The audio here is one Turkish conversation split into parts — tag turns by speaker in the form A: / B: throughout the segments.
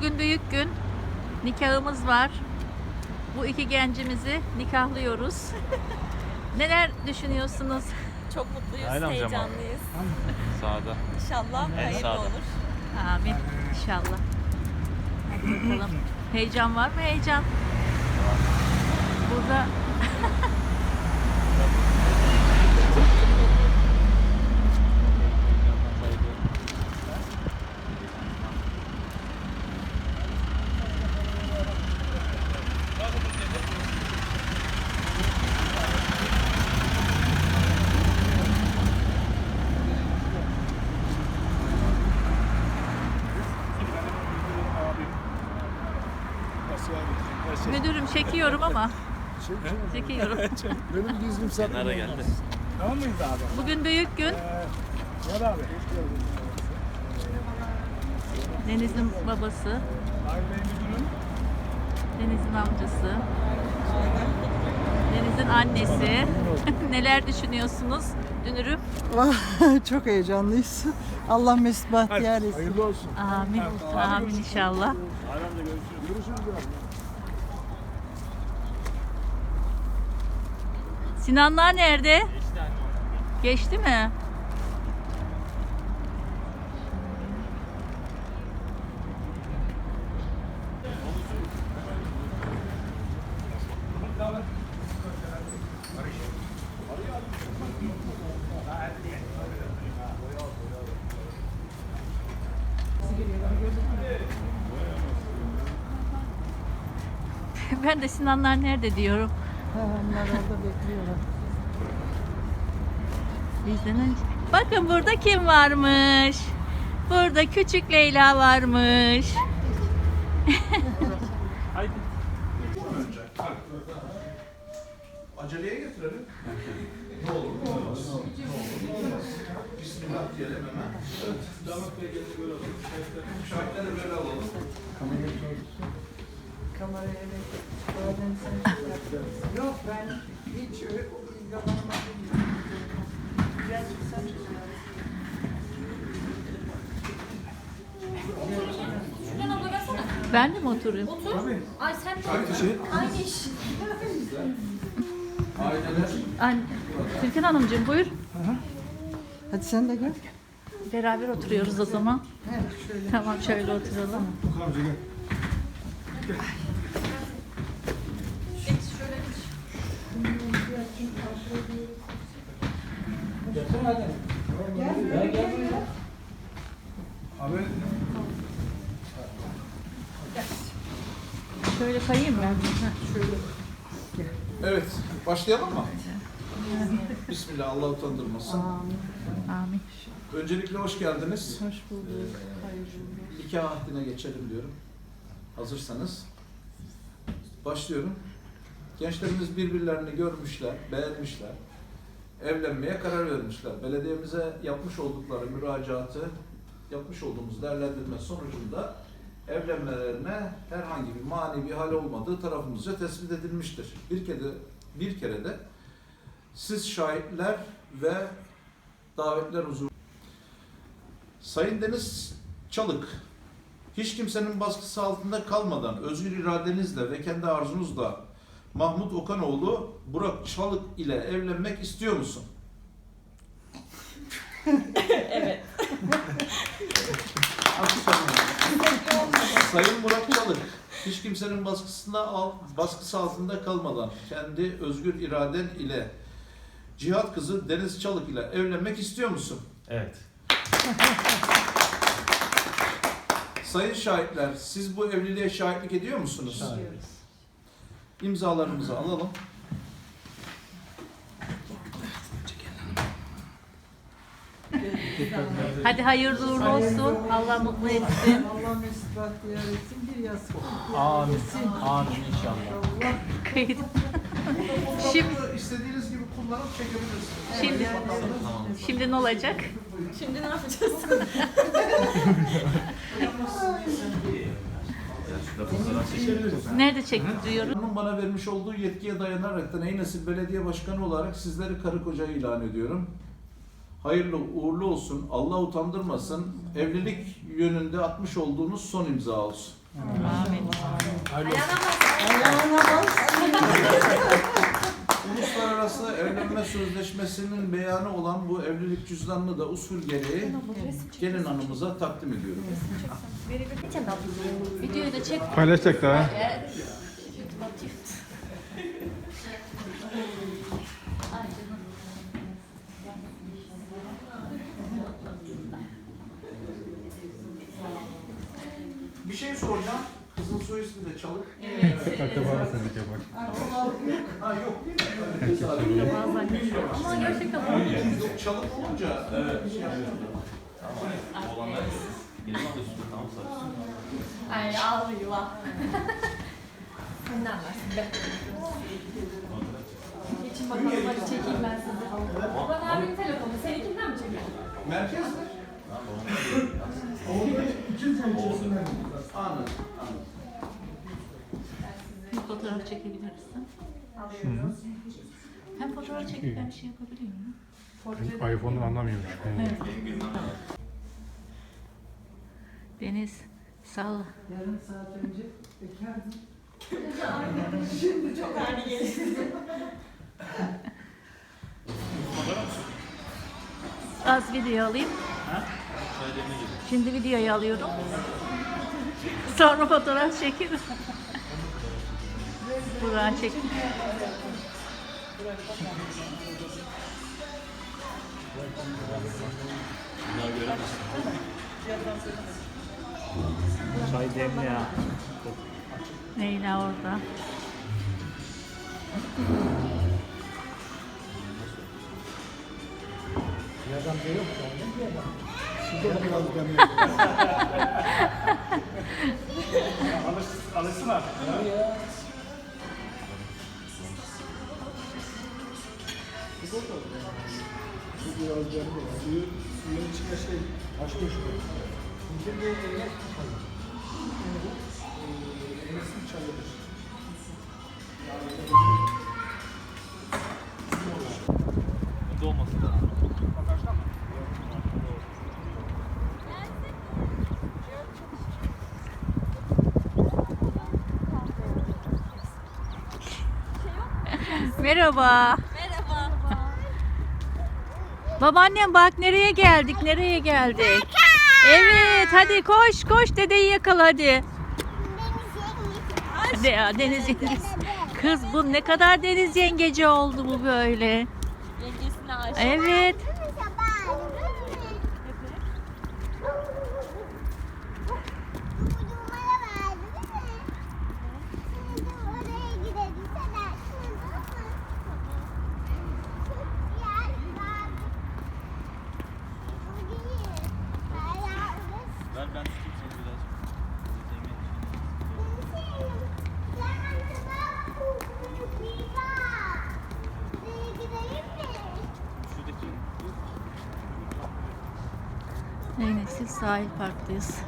A: Bugün büyük gün. Nikahımız var. Bu iki gencimizi nikahlıyoruz. Neler düşünüyorsunuz?
B: Çok mutluyuz,
C: Aynen amcam abi.
B: heyecanlıyız.
C: Sağda.
B: İnşallah
C: En
B: hayırlı
C: sağda.
B: olur.
A: Amin. İnşallah. Hadi bakalım. Heyecan var mı? Heyecan. Burada çekiyorum ama çekiyorum.
D: Benim saklım
C: Nerede
D: olmaz.
C: geldi?
D: Tamam mıydı abi?
A: Bugün büyük gün.
D: Gel abi.
A: Deniz'in babası. Deniz'in amcası, Deniz'in annesi. Neler düşünüyorsunuz? Dünürüm.
E: Çok heyecanlıyız. Allah mesut bahtiyar etsin.
D: Hayırlı olsun.
A: Amin. Amin inşallah.
D: Görüşürüz abi.
A: Sinanlar nerede? Geçti mi? Ben de Sinanlar nerede diyorum.
E: Onlar orada bekliyorlar.
A: Bizden önce. Bakın burada kim varmış? Burada küçük Leyla varmış.
F: Aceleye getirelim. Ne olur ne olmaz. Ne olur ne olmaz. Bismillah diyelim hemen. Evet. Damat Bey geldi böyle alalım. Şartları böyle alalım.
E: Kameraya. Bazen sen Yok ben hiç öyle ilgilenmedim. Biraz sen
B: Şuradan abla gelsene.
A: Ben de mi oturayım?
B: Otur. Ay sen de
F: Kaç kişi?
B: Aynı iş.
F: Aileler.
A: Anne, Türkan Hanımcığım buyur.
E: Hadi sen de gel.
A: Beraber oturuyoruz o zaman.
E: Evet şöyle.
A: Tamam şöyle oturalım.
D: Amca gel.
B: Geç
D: Abi
A: Şöyle kayayım ben. Heh, şöyle.
F: Evet. Başlayalım mı? Bismillah Allah utandırmasın.
A: Amin.
F: Öncelikle hoş geldiniz.
E: Hoş bulduk. Hayırlı olsun.
F: Nikah ahdine geçelim diyorum. Hazırsanız. Başlıyorum. Gençlerimiz birbirlerini görmüşler, beğenmişler. Evlenmeye karar vermişler. Belediyemize yapmış oldukları müracaatı, yapmış olduğumuz değerlendirme sonucunda evlenmelerine herhangi bir mani bir hal olmadığı tarafımızca tespit edilmiştir. Bir kere de, bir kere de siz şahitler ve davetler huzur. Sayın Deniz Çalık, hiç kimsenin baskısı altında kalmadan özgür iradenizle ve kendi arzunuzla Mahmut Okanoğlu Burak Çalık ile evlenmek istiyor musun?
B: Evet.
F: Sayın Burak Çalık, hiç kimsenin baskısında al, baskısı altında kalmadan kendi özgür iraden ile Cihat kızı Deniz Çalık ile evlenmek istiyor musun?
C: Evet.
F: Sayın şahitler, siz bu evliliğe şahitlik ediyor musunuz? İmzalarımızı alalım.
A: Hadi hayırlı uğurlu olsun. Allah mutlu etsin.
E: Allah mesut bahtiyar etsin. Bir yaz.
C: Amin. Amin inşallah.
A: Kayıt. Şimdi,
F: istediğiniz gibi kullanıp çekebilirsiniz.
A: şimdi, şimdi ne olacak?
B: Şimdi ne yapacağız?
A: Nerede çektiriyoruz?
F: Onun bana vermiş olduğu yetkiye dayanarak Eynesil Belediye Başkanı olarak sizleri karı koca ilan ediyorum. Hayırlı uğurlu olsun, Allah utandırmasın, evlilik yönünde atmış olduğunuz son imza olsun.
A: Amin.
F: Uluslararası evlenme sözleşmesinin beyanı olan bu evlilik cüzdanını da usul gereği gelin hanımıza takdim ediyorum.
A: Videoyu da çek.
D: Paylaşacak daha.
F: Bir şey soracağım. Kızın soy ismi de Çalık.
D: Akraba mısın diye bak.
F: Ha yok değil mi?
B: Ama gerçekten
F: Yok Çalık
B: Ay ağlıyor. Senden versin be. Geçin bakalım hadi çekeyim ben sizi. Ben abinin telefonu. Seninkinden mi çekeyim?
F: Merkez mi? Anladım. Anladım.
A: Bir fotoğraf çekebilirsin. Hem fotoğraf çekip hem şey yapabiliyor muyum?
D: iPhone'dan anlamıyormuş.
A: Deniz salla.
E: Yarım saat önce bekardım.
A: Az video alayım. Şimdi videoyu alıyorum. Sonra fotoğraf çekerim. Buradan çek.
C: Çay demli ya.
A: Leyla orada.
C: Alışsın
D: Enes'in çayıdır.
C: Bunda olmasın.
A: Merhaba.
B: Merhaba.
A: Babaannem bak nereye geldik, nereye geldik. Evet, hadi koş, koş dedeyi yakala hadi. Hadi ya deniz yengesi. Kız bu ne kadar deniz yengeci oldu bu böyle.
B: Yengesine aşık.
A: Evet. Neyse sahil parktayız.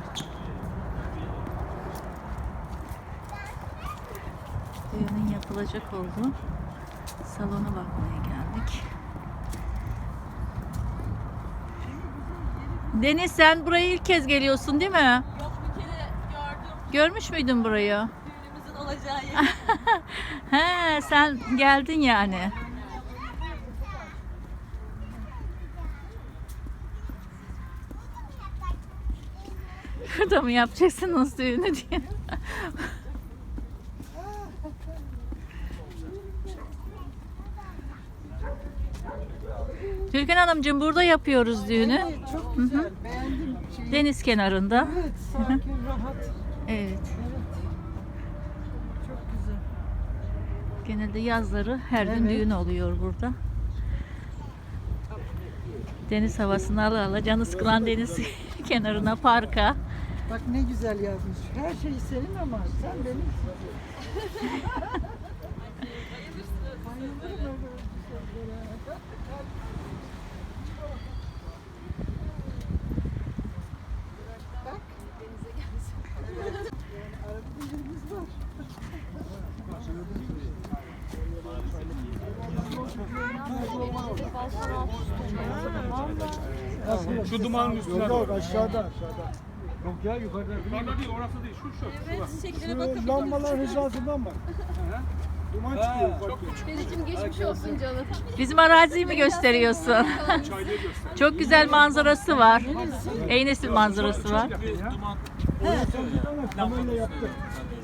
A: Düğünün yapılacak olduğu salona bakmaya geldik. Deniz sen buraya ilk kez geliyorsun değil mi?
B: Yok bir kere gördüm
A: Görmüş müydün burayı?
B: düğünümüzün olacağı yeri.
A: He sen geldin yani. Burada mı yapacaksınız düğünü diye. Türkan Hanımcığım burada yapıyoruz düğünü.
E: Evet, çok güzel. Beğendim şeyi.
A: Deniz kenarında.
E: Evet, sakin, rahat.
A: Evet.
E: Evet. Çok güzel.
A: Genelde yazları her gün
E: Evet.
A: düğün oluyor burada. Deniz havasını ala ala canı sıkılan deniz kenarına parka.
E: Bak ne güzel yazmış. Her şey senin ama sen benim. Bak. Evet. Yani arada bir yerimiz var.
D: Şu dumanın üstüne. Yok yok aşağıda aşağıda. Yok ya yukarıda.
G: Yukarıda değil orası değil. Şu şu.
B: Evet, çiçeklere bakın.
D: Şu lambalar hizasından bak. Duman çıkıyor. Bak.
B: Dedeciğim geçmiş olsun canım.
A: Bizim araziyi mi gösteriyorsun? Çok güzel manzarası var. Eynesil manzarası var.
C: Duman.
D: Kamerayla yaptı.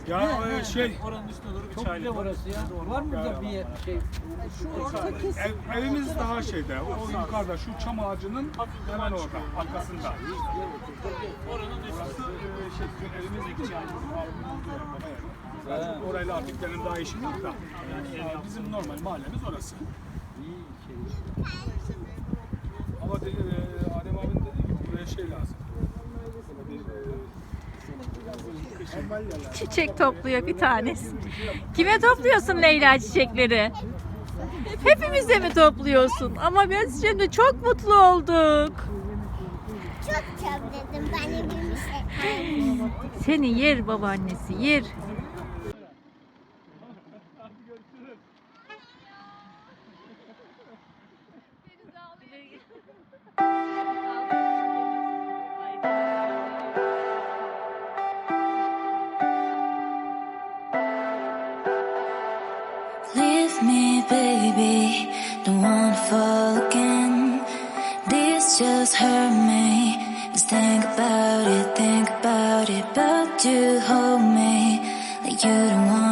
G: Ya e, şey
C: Oranın üstüne doğru bir çaylık.
H: orası ya. Var mı da bir şey?
G: ev, evimiz daha şeyde. O yukarıda şu çam ağacının hemen orada. Arkasında.
C: Oranın üstü.
G: E, şey bizim evimizdeki yani. Evet. Orayla artık benim daha işim yok da. Yani bizim normal mahallemiz orası. Ama dedi, e, Adem abinin dediği gibi buraya şey lazım.
A: Çiçek topluyor bir tanesi. Kime topluyorsun Leyla çiçekleri? Hepimize mi topluyorsun? Ama biz şimdi çok mutlu olduk.
I: Çok çabaladım. Ben de şey.
A: Seni yer babaannesi yer.
J: Don't wanna fall again. This just hurt me. Just think about it, think about it. But you hold me like you don't wanna